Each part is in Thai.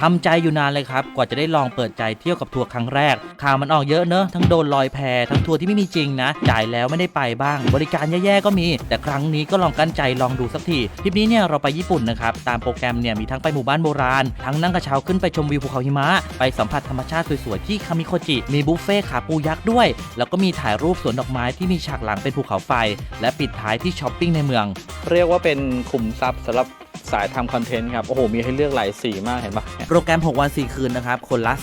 ทำใจอยู่นานเลยครับ กว่าจะได้ลองเปิดใจเที่ยวกับทัวร์ครั้งแรก ข่าวมันออกเยอะเนอะ ทั้งโดนลอยแพทั้งทัวร์ที่ไม่มีจริงนะ จ่ายแล้วไม่ได้ไปบ้าง บริการแย่ๆก็มี แต่ครั้งนี้ก็ลองกั้นใจลองดูสักทีทริปนี้เนี่ยเราไปญี่ปุ่นนะครับ ตามโปรแกรมเนี่ยมีทั้งไปหมู่บ้านโบราณ ทั้งนั่งกระเช้าขึ้นไปชมวิวภูเขาหิมะ ไปสัมผัสธรรมชาติสวยๆที่คามิโคจิ มีบุฟเฟ่ขาปูยักษ์ด้วย แล้วก็มีถ่ายรูปสวนดอกไม้ที่มีฉากหลังเป็นภูเขาไฟ และปิดท้ายที่ช้อปปิ้งในเมือง เรียกว่าเป็นขุมทรัพย์สำหรับ สายทำคอนเทนต์ครับ โอ้โห มีให้เลือกหลายสีมากเห็นปะโปรแกรม 6 วัน 4 คืนนะครับ คนละ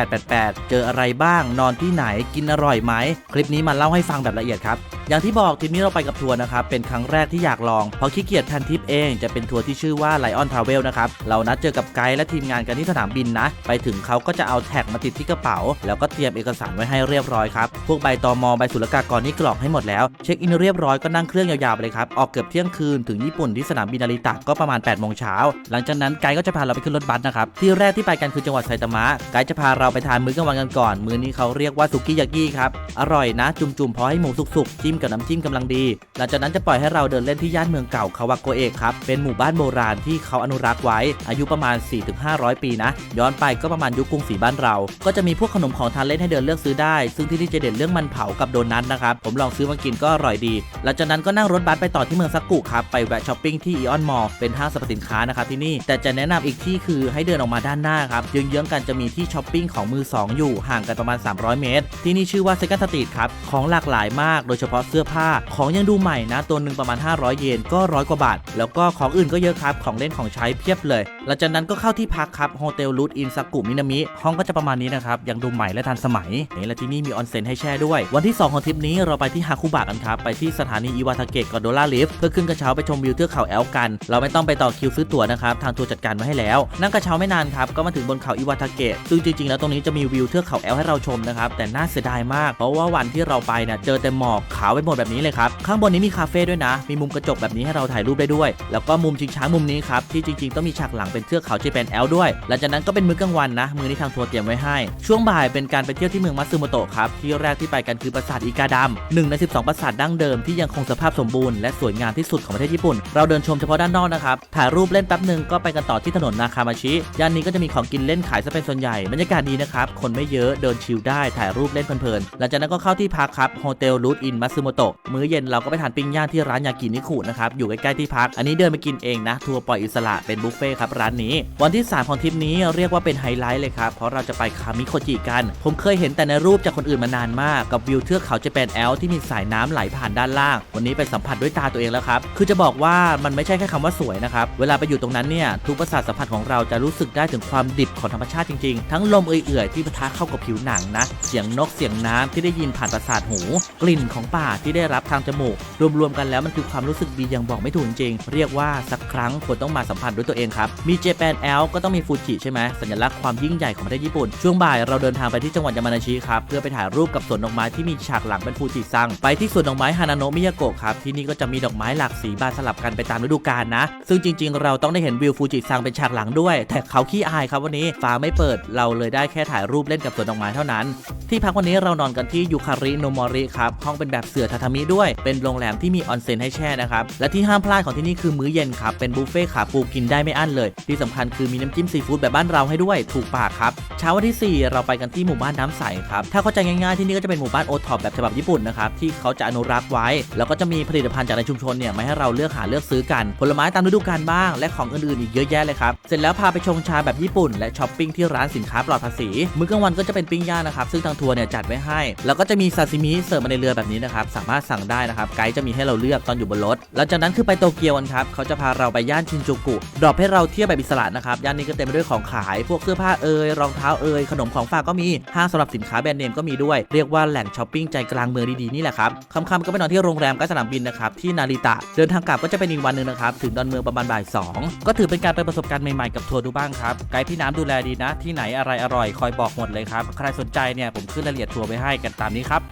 35888 เจออะไรบ้าง นอนที่ไหน กินอร่อยไหม คลิปนี้มาเล่าให้ฟังแบบละเอียดครับ อย่างที่บอกทริปนี้เราไปกับทัวร์นะครับ เป็นครั้งแรกที่อยากลอง เพราะขี้เกียจแพนทริปเองจะเป็นทัวร์ที่ชื่อว่า Lion Travel นะครับ เรานัดเจอกับไกด์และทีมงานกันที่สนามบินนะ ไปถึงเขาก็จะเอาแท็กมาติดที่กระเป๋า แล้วก็เตรียมเอกสารไว้ให้เรียบร้อยครับ พวกใบตอมอใบศุลกากรนี่กรอกให้หมดแล้ว เช็คอินเรียบร้อยก็นั่งเครื่องยาวๆไปเลยครับ ออกเกือบเที่ยงคืนถึงญี่ปุ่นที่สนามบินนาริตะก็ประมาณ8โมงเช้า หลังจากนั้นไกด์ก็จะพาเราไปขึ้นรถบัสนะครับ ที่แรกที่ไปกันคือจังหวัดไซตามะ ไกด์จะพาเราไปทานมื้อกลางวันกันก่อน มื้อนี้เขาเรียกว่าสุกี้ยากิครับ อร่อยนะ จุ่มๆพอให้หมูสุกๆจิ้มกับน้ำจิ้มกำลังดี หลังจากนั้นจะปล่อยให้เราเดินเล่นที่ย่านเมืองเก่าคาวาโกเอะครับ เป็นหมู่บ้านโบราณที่เขาอนุรักษ์ไว้ อายุประมาณ 4-500 ปีนะ ย้อนไปก็ประมาณยุคกรุงศรีบ้านเรา ก็จะมีพวกขนมของทานเล่นให้เดินเลือกซื้อได้ ซึ่งที่นี่จะเด่นเรื่องมันเผากับโดนัทนะครับ ผมลองซื้อมากินก็อร่อยดี หลังจากนั้นก็นั่งรถบัสไปต่อที่เมืองซักกุครับ ไปแวะช้อปปิ้งที่อีออนมอลล์เป็นห้างสรรพสินค้านะครับที่นี่ แต่จะแนะนำอีกที่คือให้เดินออกมาด้านหน้าครับเยื้องๆกันจะมีที่ช้อปปิ้งของมือสองอยู่ห่างกันประมาณ 300 เมตร ที่นี่ชื่อว่าเซกันสตรีทครับของหลากหลายมากโดยเฉพาะเสื้อผ้า ของยังดูใหม่นะ ตัวหนึ่งประมาณ 500 เยนก็ร้อยกว่าบาท แล้วก็ของอื่นก็เยอะครับ ของเล่นของใช้เพียบเลย หลังจากนั้นก็เข้าที่พักครับโฮเทลรูทอินซากุมินามิ ห้องก็จะประมาณนี้นะครับ ยังดูใหม่และทันสมัยนี่และที่นี่มีออนเซ็นให้แช่ด้วย วันที่ 2 ของทริปนี้เราไปที่ฮาคุบะกันครับ ไปที่สถานีอิวาทาเกะกอโดล่าลิฟต์เพื่อขึ้นกระเช้าไปชมวิวเทือกเขาแอลกัน เราไม่ต้องไปต่อคิวซื้อตั๋วนะครับ ทางทัวร์จัดการไว้ให้แล้ว นั่งกระเช้าไม่นานครับ ก็มาถึงบนเขาอิวาทาเกะ ซึ่งจริงๆ แล้วตรงนี้จะมีวิวเทือกเขาแอลให้เราชมนะครับ แต่น่าเสียดายมาก เพราะว่าวันที่เราไปเนี่ยเจอแต่หมอกขาวไปหมดแบบนี้เลยครับ ข้างบนนี้มีคาเฟ่ด้วยนะ มีมุมกระจกแบบนี้ให้เราถ่ายรูปได้ด้วย แล้วก็มุมชิงช้ามุมนี้ครับ ที่จริงๆ ต้องมีฉากหลังเป็นเทือกเขาเจแปนแอลด้วย หลังจากนั้นก็เป็นมื้อกลางวันนะ มื้อนี้ทางทัวร์เตรียมไว้ให้ ช่วงบ่ายเป็นการไปเที่ยวที่เมืองมัตสึโมโตะครับ ที่แรกที่ไปกันคือปราสาทอิกาดำหนึ่งใน 12 ปราสาทดั้งเดิมที่ยังคงสภาพสมบูรณ์และสวยงามที่สุดของประเทศญี่ปุ่น เราเดินชมเฉพาะด้านนอกนะครับ ถ่ายรูปเล่นแป๊บหนึ่งก็ไปกันต่อที่ถนนนาคามาชิ ย่านนี้ก็จะมีของกินเล่นขายซะเป็นส่วนใหญ่ บรรยากาศดีนะครับ คนไม่เยอะ เดินชิลได้ ถ่ายรูปเล่นเพลินๆ หลังจากนั้นก็เข้าที่พักครับโฮเทลรูทอินมัตสึโมโตะมื้อเย็นเราก็ไปทานปิ้งย่างที่ร้านยากินิคุนะครับอยู่ใกล้ๆที่พัก อันนี้เดินไปกินเองนะ ทัวร์ปล่อยอิสระเป็นบุฟเฟ่ครับร้านนี้ วันที่ 3 ของทริปนี้เรียกว่าเป็นไฮไลท์เลยครับ เพราะเราจะไปคามิโคจิกัน ผมเคยเห็นแต่ในรูปจากคนอื่นมานานมากกับวิวเทือกเขาเจแปนแอลที่มีสายน้ำไหลผ่านด้านล่าง วันนี้ไปสัมผัสด้วยตาตัวเองแล้วครับคือจะบอกว่ามันไม่ใช่แค่คำว่าสวยนะครับเวลาไปอยู่ตรงนั้นเนี่ยทุกประสาทสัมผัสของเราจะรู้สึกได้ถึงความดิบของธรรมชาติจริงๆ ทั้งลมเอื่อยๆที่ปะทะเข้ากับผิวหนังนะเสียงนกเสียงน้ำที่ได้ยินผ่านประสาทหู กลิ่นของป่าที่ได้รับทางจมูก รวมๆกันแล้วมันคือความรู้สึกดีอย่างบอกไม่ถูกจริงๆเรียกว่าสักครั้งควรต้องมาสัมผัสด้วยตัวเองครับ มีเจแปนแอลก็ต้องมีฟูจิใช่ไหมสัญลักษณ์ความยิ่งใหญ่ของประเทศญี่ปุ่น ช่วงบ่ายเราเดินทางไปที่จังหวัดยามานาชิครับเพื่อไปถ่ายรูปกับสวนดอกไม้ที่มีฉากหลังเป็นฟูจิซังไปที่สวนดอกไม้ฮานาโนะมิยาโกะครับที่นี่ก็จะมีดอกไม้หลากสีบานสลับกันไปตามฤดูกาลนะ ซึ่งจริง ๆ เราต้องได้เห็นวิวฟูจิซังเป็นฉากหลังด้วย แต่เขาขี้อายครับวันนี้ฟ้าไม่เปิดเราเลยได้แค่ถ่ายรูปเล่นกับสวนดอกไม้เท่านั้น ที่พักวันนี้เรานอนกันที่ยูคาริโนมอริครับ ห้องเป็นแบบเสื่อทาทามิด้วย เป็นโรงแรมที่มีออนเซ็นให้แช่นะครับ และที่ห้ามพลาดของที่นี่คือมื้อเย็นครับ เป็นบุฟเฟ่ต์ขาปูกินได้ไม่อั้นเลย ที่สำคัญคือมีน้ำจิ้มซีฟู้ดแบบบ้านเราให้ด้วย ถูกปากครับ เช้าวันที่ 4 เราไปกันที่หมู่บ้านน้ำใสครับ ถ้าเข้าใจง่ายๆที่นี่ก็จะเป็นหมู่บ้านโอท็อปแบบฉบับญี่ปุ่นนะครับที่เขาจะอนุรักษ์ไว้ แล้วก็จะมีผลิตภัณฑ์จากในชุมชนเนี่ยมาให้เราเลือกหาเลือกซื้อกัน ผลไม้ตามฤดูกาลบ้าง และของอื่นๆอีกเยอะแยะเลยครับ เสร็จแล้วพาไปชงชาแบบญี่ปุ่น และช้อปปิ้งที่ร้านสินค้าปลอดภาษี มื้อกลางวันก็จะเป็นปิ้งย่างนะครับซึ่งทางทัวร์เนี่ยจัดไว้ให้ แล้วก็จะมีซาซิมิเสิร์ฟมาในเรือแบบนี้นะครับ สามารถสั่งได้นะครับ ไกด์จะมีให้เราเลือกตอนอยู่บนรถ หลังจากนั้นคือไปโตเกียวกันครับ เขาจะพาเราไปย่านชินจูกุดรอปให้เราเที่ยวแบบอิสระนะครับ ย่านนี้ก็เต็มไปด้วยของขาย พวกเสื้อผ้าเอ่ย รองเท้าเอ่ย ขนมของฝากก็มี ห้างสำหรับสินค้าแบรนด์เนมก็มีด้วย เรียกว่าแหล่งช้อปปิ้งใจกลางเมืองดีๆนี่แหละครับค่ำๆก็ไปนอนที่โรงแรมใกล้สนามบินนะครับ ที่นาริตะ เดินทางกลับก็จะเป็นอีกวันหนึ่งนะครับ ถึงดอนเมืองประมาณบ่ายสองก็ถือเป็นการไปประสบการณ์ใหม่ๆกับทัวร์ดูบ้างครับ ไกด์พี่น้ำดูแลดีนะ ที่ไหนอะไรอร่อยคอยบอกหมดเลยครับ ใครสนใจเนี่ยผมขึ้นรายละเอียดทัวร์ไว้ให้กันตามนี้ครับ